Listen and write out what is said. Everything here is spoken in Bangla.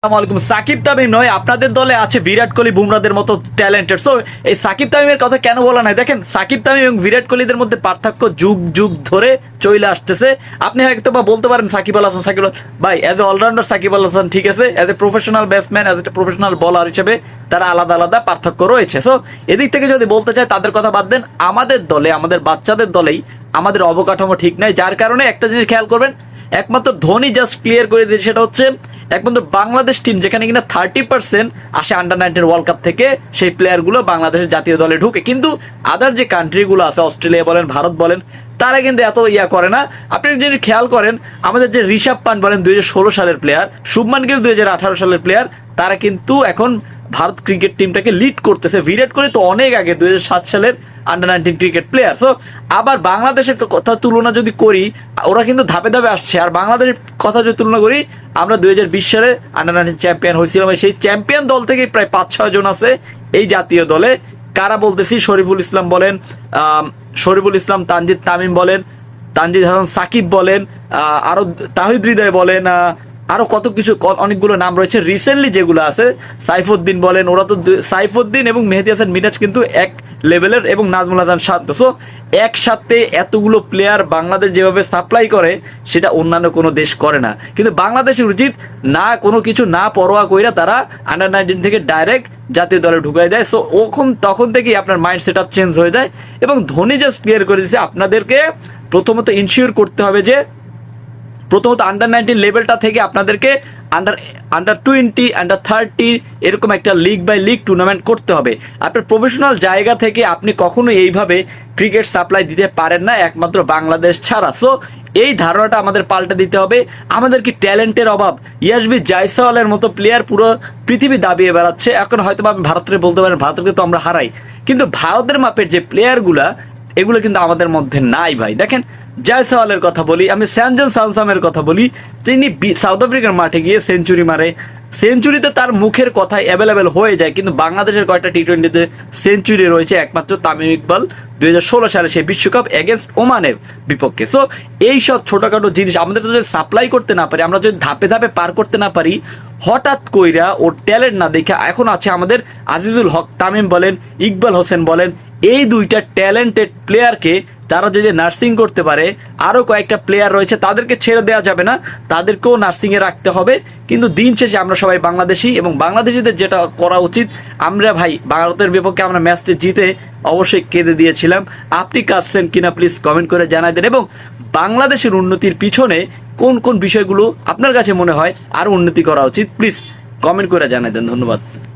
আসসালামু আলাইকুম। সাকিব তামিম নয়, আপনাদের দলে আছে বিরাট কোহলি বুমরাদের মতো ট্যালেন্টেড সো এই সাকিব তামিমের কথা কেন বলা নাই? দেখেন, সাকিব তামিম এবং বিরাট কোহলিদের মধ্যে পার্থক্য যুগ যুগ ধরে চলে আসতেছে। আপনি হয়তো বা বলতে পারেন সাকিব আল হাসান, সাকিব ভাই as a allrounder Shakib Al Hasan, ঠিক আছে? As a professional batsman as a professional bowler হিসেবে তারা আলাদা আলাদা পার্থক্য রয়েছে। সো এদিক থেকে যদি বলতে চাই, তাদের কথা বাদ দেন। আমাদের দলে, আমাদের বাচ্চাদের দলেই আমাদের অবকাঠামো ঠিক নাই। যার কারণে একটা জিনিস খেয়াল করবেন, একমাত্র ধোনি জাস্ট ক্লিয়ার করে দিয়েছে, সেটা হচ্ছে একমাত্র বাংলাদেশ টিম যেখানে কিনা থার্টি পার্সেন্ট আসে আন্ডার নাইনটিন ওয়ার্ল্ড কাপ থেকে, সেই প্লেয়ারগুলো বাংলাদেশের জাতীয় দলে ঢুকে। কিন্তু আদার যে কান্ট্রিগুলো আছে, অস্ট্রেলিয়া বলেন, ভারত বলেন, তারা কিন্তু এত ইয়া করে না। আপনি যদি খেয়াল করেন, আমাদের যে ঋষভ পান বলেন, দুই হাজার ষোলো সালের প্লেয়ার শুভমান গিল দুই হাজার আঠারো সালের প্লেয়ার তারা কিন্তু এখন ভারত ক্রিকেট টিমটাকে লিড করতেছে। বিরাট কোহলি তো অনেক আগে দু হাজার সাত সালের under nineteen cricket player so আবার বাংলাদেশের কথা তুলনা যদি করি, ওরা কিন্তু ধাপে ধাপে আসছে। আর বাংলাদেশের কথা যদি তুলনা করি, আমরা দুই হাজার বিশ সালে আন্ডার নাইনটিন চ্যাম্পিয়ন হয়েছিলাম। সেই চ্যাম্পিয়ন দল থেকে প্রায় পাঁচ ছয় জন আছে এই জাতীয় দলে। কারা বলতেছি? শরীফুল ইসলাম বলেন শরীফুল ইসলাম, তানজিদ তামিম বলেন, তানজিদ হাসান সাকিব বলেন আরও তাহিদ হৃদয় বলেন আরও কত কিছু অনেকগুলো নাম রয়েছে। রিসেন্টলি যেগুলো আছে, সাইফুদ্দিন বলেন, ওরা তো সাইফুদ্দিন এবং মেহেদি হাসান মিরাজ কিন্তু এক লেভেলের এবং নাজমুল হাসান শান্ত সো একসাথে এতগুলো প্লেয়ার বাংলাদেশ যেভাবে সাপ্লাই করে, সেটা অন্যান্য কোনো দেশ করে না। কিন্তু বাংলাদেশের উচিত না কোনো কিছু না পরোয়া কইরা তারা আন্ডার নাইনটিন থেকে ডাইরেক্ট জাতীয় দলে ঢুকাই দেয়। সো ওখন, তখন থেকেই আপনার মাইন্ড সেট আপ চেঞ্জ হয়ে যায় এবং ধোনি জাস্ট ক্লিয়ার করে দিয়েছে আপনাদেরকে প্রথমত ইনশিওর করতে হবে যে প্রথমত আন্ডার নাইনটিন লেভেলটা থেকে আপনাদেরকে under under twenty under thirty এরকম একটা লিগ বাই লিগ টুর্নামেন্ট করতে হবে। আপনার প্রফেশনাল জায়গা থেকে আপনি কখনো এইভাবে ক্রিকেট সাপ্লাই দিতে পারেন না, একমাত্র বাংলাদেশ ছাড়া। সো এই ধারণাটা আমাদের পাল্টে দিতে হবে। আমাদের কি ট্যালেন্টের অভাব? ইয়াসবি জাইসওয়ালের মতো প্লেয়ার পুরো পৃথিবী দাবিয়ে বেড়াচ্ছে। এখন হয়তো আপনি ভারতের বলতে পারেন ভারতকে তো আমরা হারাই। কিন্তু ভারতের মাপের যে প্লেয়ারগুলা এগুলো কিন্তু আমাদের মধ্যে নাই ভাই। দেখেন জয়সওয়ালের কথা বলি, আমি স্যানজন সালসামের কথা বলি, তিনি সাউথ আফ্রিকার মাঠে গিয়ে সেঞ্চুরি মারে। সেঞ্চুরিতে তার মুখের কথাই অ্যাভেলেবেল হয়ে যায়, কিন্তু বাংলাদেশের কয়েকটা টি টোয়েন্টিতে সেঞ্চুরি রয়েছে, একমাত্র তামিম ইকবাল। দু হাজার ষোলো সালে সেই বিশ্বকাপ এগেনস্ট ওমানের বিপক্ষে। সো এই সব ছোটখাটো জিনিস আমাদের যদি সাপ্লাই করতে না পারি, আমরা যদি ধাপে ধাপে পার করতে না পারি, হঠাৎ কইরা ওর ট্যালেন্ট না দেখে এখন আছে আমাদের আজিজুল হক, তামিম বলেন, ইকবাল হোসেন বলেন, এই দুইটা ট্যালেন্টেড প্লেয়ারকে তারা যদি নার্সিং করতে পারে, আরও কয়েকটা প্লেয়ার রয়েছে, তাদেরকে ছেড়ে দেওয়া যাবে না, তাদেরকেও নার্সিং এ রাখতে হবে। কিন্তু দিন শেষে আমরা সবাই বাংলাদেশি এবং বাংলাদেশিদের যেটা করা উচিত, আমরা ভাই ভারতের বিপক্ষে আমরা ম্যাচটি জিতে অবশ্যই কেঁদে দিয়েছিলাম। আপনি কাঁদছেন কিনা প্লিজ কমেন্ট করে জানাই দেন এবং বাংলাদেশের উন্নতির পিছনে কোন কোন বিষয়গুলো আপনার কাছে মনে হয় আরও উন্নতি করা উচিত প্লিজ কমেন্ট করে জানাই দেন, ধন্যবাদ।